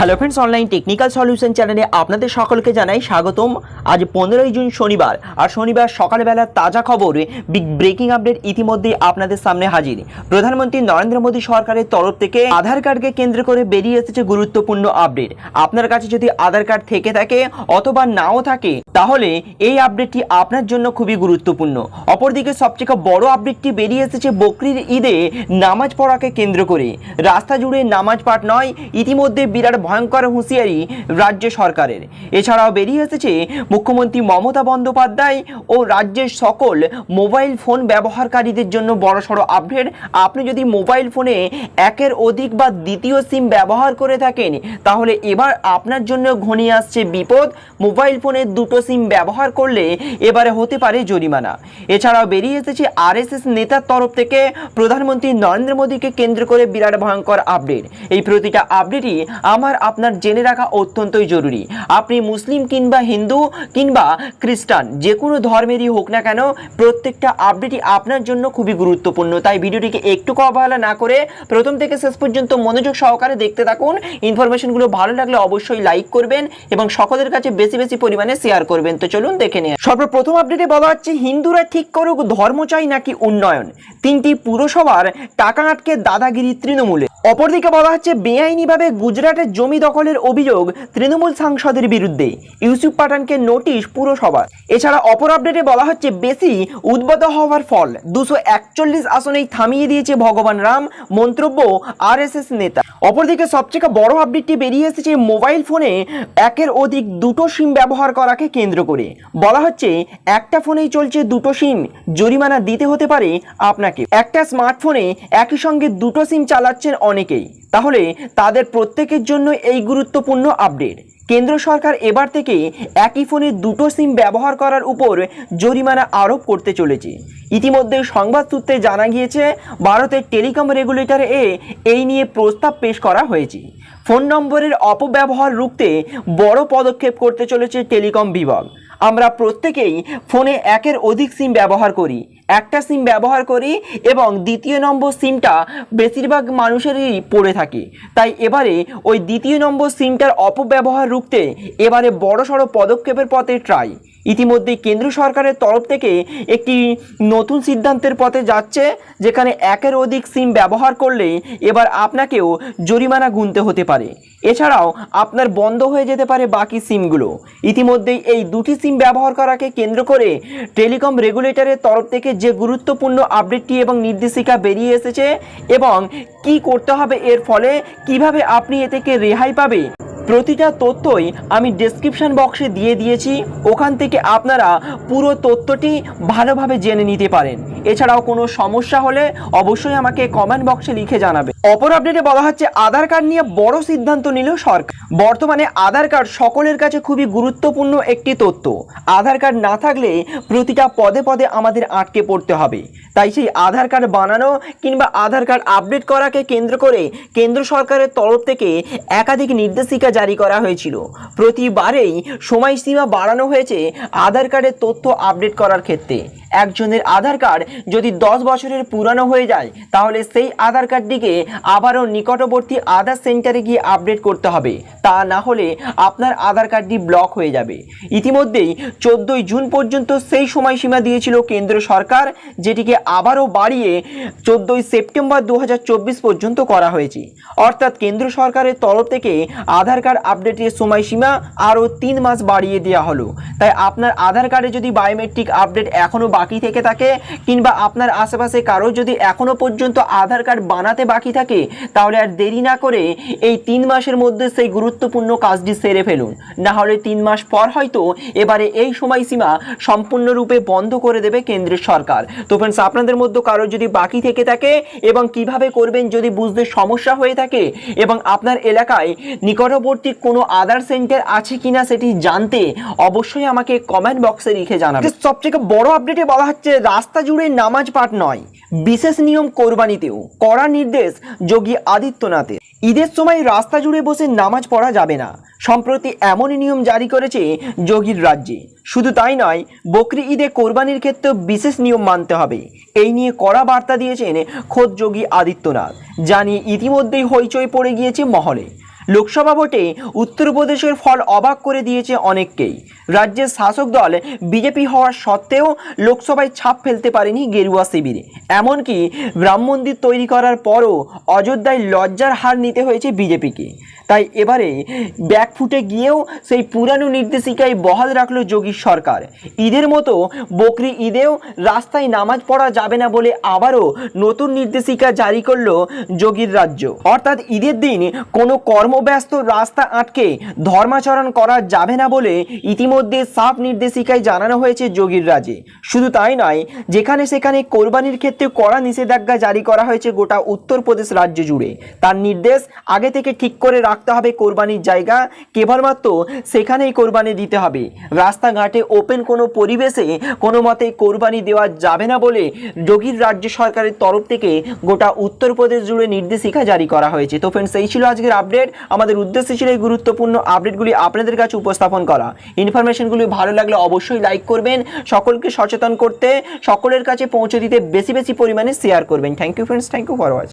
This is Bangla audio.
Hello friends online technical solution চ্যানেলে আপনাদের সকলকে জানাই স্বাগতম। আজ পনেরোই জুন শনিবার, আর শনিবার সকালবেলা তাজা খবর বিগ ব্রেকিং আপডেট ইতিমধ্যেই আপনাদের সামনে হাজির। প্রধানমন্ত্রী নরেন্দ্র মোদী সরকারের তরফ থেকে আধার কার্ডকে কেন্দ্র করে বেরিয়ে এসেছে গুরুত্বপূর্ণ আপডেট আপনার কাছে যদি আধার কার্ড থেকে থাকে, অথবা নাও থাকে, তাহলে এই আপডেটটি আপনার জন্য খুবই গুরুত্বপূর্ণ। অপরদিকে সবচেয়ে বড় আপডেটটি বেরিয়ে এসেছে বকরির ঈদে নামাজ পড়াকে কেন্দ্র করে। রাস্তা জুড়ে নামাজ পাঠ নয়, ইতিমধ্যে বিরাট ভয়ঙ্কর হুঁশিয়ারি রাজ্য সরকারের। এছাড়াও বেরিয়ে এসেছে মুখ্যমন্ত্রী মমতা বন্দ্যোপাধ্যায় ও রাজ্যের সকল মোবাইল ফোন ব্যবহারকারীদের জন্য বড়সড় আপডেট। আপনি যদি মোবাইল ফোনে একের অধিক বা দ্বিতীয় সিম ব্যবহার করে থাকেন, তাহলে এবার আপনার জন্য ঘনিয়ে আসছে বিপদ। মোবাইল ফোনে দুটো সিম ব্যবহার করলে এবারে হতে পারে জরিমানা। এছাড়াও বেরিয়ে এসেছে আরএসএস নেতার তরফ থেকে প্রধানমন্ত্রী নরেন্দ্র মোদীকে কেন্দ্র করে বিরাট ভয়ঙ্কর আপডেট। এই প্রতিটা আপডেটই আমার আপনার জেনে রাখা অত্যন্তই জরুরি। আপনি মুসলিম কিংবা হিন্দু কিংবা খ্রিস্টান, যে কোনো ধর্মেরই হোক না কেন, প্রত্যেকটা আপডেটই আপনার জন্য খুবই গুরুত্বপূর্ণ। তাই ভিডিওটিকে একটু অবহেলা না করে প্রথম থেকে শেষ পর্যন্ত মনোযোগ সহকারে দেখতে থাকুন। ইনফরমেশনগুলো ভালো লাগলে অবশ্যই লাইক করবেন এবং সকলের কাছে বেশি বেশি পরিমাণে শেয়ার করবেন। তো চলুন দেখে নিন সর্বপ্রথম আপডেটে বলা হচ্ছে, হিন্দুরা ঠিক করুক ধর্ম চাই নাকি উন্নয়ন? তিনটি পুরসভার টাকা আটকে দাদাগিরি তৃণমূলে। অপরদিকে বলা হচ্ছে, বেআইনিভাবে গুজরাটের জমি দখলের অভিযোগ তৃণমূল সাংসদের বিরুদ্ধে। ইউসুফ পাঠানকে নোটিশ পুরসভার। এছাড়া অপর আপডেটে বলা হচ্ছে, বেশি উদ্বত হওয়ার ফল। দুশো একচল্লিশ আসনেই থামিয়ে দিয়েছে ভগবান রাম, মন্তব্য আরএসএস নেতা। অপরদিকে সবচেয়ে বড় আপডেটটি বেরিয়ে এসেছে মোবাইল ফোনে একের অধিক দুটো সিম ব্যবহার করাকে কেন্দ্র করে। বলা হচ্ছে, একটা ফোনেই চলছে দুটো সিম জরিমানা দিতে হতে পারে আপনাকে। একটা স্মার্টফোনে একই সঙ্গে দুটো সিম চালাচ্ছেন অনেকেই। তাহলে তাদের প্রত্যেকের জন্য এই গুরুত্বপূর্ণ আপডেট কেন্দ্র সরকার এবার থেকে একই ফোনে দুটো সিম ব্যবহার করার উপর জরিমানা আরোপ করতে চলেছে। ইতিমধ্যে সংবাদ সূত্রে জানা গিয়েছে, ভারতের টেলিকম রেগুলেটর এ এই নিয়ে প্রস্তাব পেশ করা হয়েছে। ফোন নম্বরের অপব্যবহার রুখতে বড় পদক্ষেপ করতে চলেছে টেলিকম বিভাগ। আমরা প্রত্যেকেই ফোনে একের অধিক সিম ব্যবহার করি। একটা সিম ব্যবহার করি এবং দ্বিতীয় নম্বর সিমটা বেশিরভাগ মানুষেরই পড়ে থাকে। তাই এবারে ওই দ্বিতীয় নম্বর সিমটার অপব্যবহার রুখতে এবারে বড়সড় পদক্ষেপের পথে ট্রাই ইতিমধ্যে কেন্দ্র সরকারের তরফ থেকে একটি নতুন সিদ্ধান্তের পথে যাচ্ছে, যেখানে একের অধিক সিম ব্যবহার করলে এবার আপনাকেও জরিমানা গুনতে হতে পারে। এছাড়াও আপনার বন্ধ হয়ে যেতে পারে বাকি সিমগুলো ইতিমধ্যেই এই দুটি সিম ব্যবহার করাকে কেন্দ্র করে টেলিকম রেগুলেটরের তরফ থেকে যে গুরুত্বপূর্ণ আপডেটটি এবং নির্দেশিকা বেরিয়ে এসেছে এবং কি করতে হবে এর ফলে কীভাবে আপনি এ থেকে রেহাই পাবে প্রতিটা তথ্যই আমি ডেসক্রিপশন বক্সে দিয়ে দিয়েছি। ওখান থেকে আপনারা পুরো তথ্যটি ভালোভাবে জেনে নিতে পারেন। এছাড়াও কোনো সমস্যা হলে অবশ্যই আমাকে কমেন্ট বক্সে লিখে জানাবে অপর আপডেটে বলা হচ্ছে, আধার কার্ড নিয়ে বড় সিদ্ধান্ত নিল সরকার। বর্তমানে আধার কার্ড সকলের কাছে খুবই গুরুত্বপূর্ণ একটি তথ্য। আধার কার্ড না থাকলে প্রতিটা পদে পদে আমাদের আটকে পড়তে হবে। তাই সেই আধার কার্ড বানানো কিংবা আধার কার্ড আপডেট করাকে কেন্দ্র করে কেন্দ্র সরকারের তরফ থেকে একাধিক নির্দেশিকা জারি করা হয়েছিল। প্রতিবারেই সময়সীমা বাড়ানো হয়েছে আধার কার্ডের তথ্য আপডেট করার ক্ষেত্রে। একজনের আধার কার্ড যদি দশ বছরের পুরানো হয়ে যায়, তাহলে সেই আধার কার্ডটিকে আবারও নিকটবর্তী আধার সেন্টারে গিয়ে আপডেট করতে হবে। তা না হলে আপনার আধার কার্ডটি ব্লক হয়ে যাবে। ইতিমধ্যেই চোদ্দোই জুন পর্যন্ত সেই সময়সীমা দিয়েছিল কেন্দ্র সরকার, যেটিকে আবারও বাড়িয়ে চোদ্দোই সেপ্টেম্বর দু হাজার চব্বিশ পর্যন্ত করা হয়েছে। অর্থাৎ কেন্দ্র সরকারের তরফ থেকে আধার কার্ড আপডেটের সময়সীমা আরও তিন মাস বাড়িয়ে দেওয়া হলো। তাই আপনার আধার কার্ডে যদি বায়োমেট্রিক আপডেট এখনও বাকি থেকে থাকে, কিংবা আপনার আশেপাশে কারও যদি এখনও পর্যন্ত আধার কার্ড বানাতে বাকি থাকে তাহলে আর দেরি না করে এই তিন মাসের মধ্যে সেই গুরুত্বপূর্ণ কাজটি সেরে ফেলুন। না হলে তিন মাস পর হয়তো এবারে এই সময়সীমা সম্পূর্ণরূপে বন্ধ করে দেবে কেন্দ্রের সরকার। তো ফ্রেন্ডস আপনাদের মধ্যে কারও যদি বাকি থেকে থাকে এবং কীভাবে করবেন যদি বুঝতে সমস্যা হয়ে থাকে এবং আপনার এলাকায় নিকটবর্তী কোনো আধার সেন্টার আছে কিনা সেটি জানতে অবশ্যই আমাকে কমেন্ট বক্সে লিখে জানাবেন। সবথেকে বড় আপডেটে বলা হচ্ছে, রাস্তা জুড়ে নামাজ পাঠ নয়। বিশেষ নিয়ম কোরবানিতেও কড়া নির্দেশ যোগী আদিত্যনাথের। ঈদের সময় রাস্তা জুড়ে বসে নামাজ পড়া যাবে না। সম্প্রতি এমনই নিয়ম জারি করেছে যোগীর রাজ্যে। শুধু তাই নয়, বকরি ঈদে কোরবানির ক্ষেত্রে বিশেষ নিয়ম মানতে হবে। এই নিয়ে কড়া বার্তা দিয়েছেন খোদ যোগী আদিত্যনাথ। যা নিয়ে ইতিমধ্যেই হইচই পড়ে গিয়েছে মহলে। লোকসভা ভোটে উত্তরপ্রদেশের ফল অবাক করে দিয়েছে অনেককেই। রাজ্যের শাসক দল বিজেপি হওয়া সত্ত্বেও লোকসভায় ছাপ ফেলতে পারেনি গেরুয়া শিবিরে। এমনকি রাম মন্দির তৈরি করার পরও অযোধ্যায় লজ্জার হার নিতে হয়েছে বিজেপিকে। তাই এবারে ব্যাকফুটে গিয়েও সেই পুরানো নির্দেশিকায় বহাল রাখল যোগী সরকার। ঈদের মতো বকরি ঈদেও রাস্তায় নামাজ পড়া যাবে না বলে আবারও নতুন নির্দেশিকা জারি করল যোগীর রাজ্য। অর্থাৎ ঈদের দিন কোনো কর্মব্যস্ত রাস্তা আটকে ধর্মাচরণ করা যাবে না বলে ইতিমধ্যে সাফ নির্দেশিকায় জানানো হয়েছে যোগীর রাজে। শুধু তাই নয়, যেখানে সেখানে কোরবানির ক্ষেত্রে কড়া নিষেধাজ্ঞা জারি করা হয়েছে গোটা উত্তরপ্রদেশ রাজ্য জুড়ে। তার নির্দেশ আগে থেকে ঠিক করে রাখতে হবে কোরবানির জায়গা, কেবলমাত্র সেখানেই কোরবানি দিতে হবে। রাস্তাঘাটে ওপেন কোনো পরিবেশে কোনো মতে কোরবানি দেওয়া যাবে না বলে যোগীর রাজ্য সরকারের তরফ থেকে গোটা উত্তরপ্রদেশ জুড়ে নির্দেশিকা জারি করা হয়েছে। তো ফ্রেন্ডস এই ছিল আজকের আপডেট আমাদের উদ্দেশ্য ছিল এই গুরুত্বপূর্ণ আপডেটগুলি আপনাদের কাছে উপস্থাপন করা। ইনফরমেশনগুলি ভালো লাগলে অবশ্যই লাইক করবেন, সকলকে সচেতন করতে, সকলের কাছে পৌঁছে দিতে বেশি বেশি পরিমাণে শেয়ার করবেন। Thank you friends thank you for watch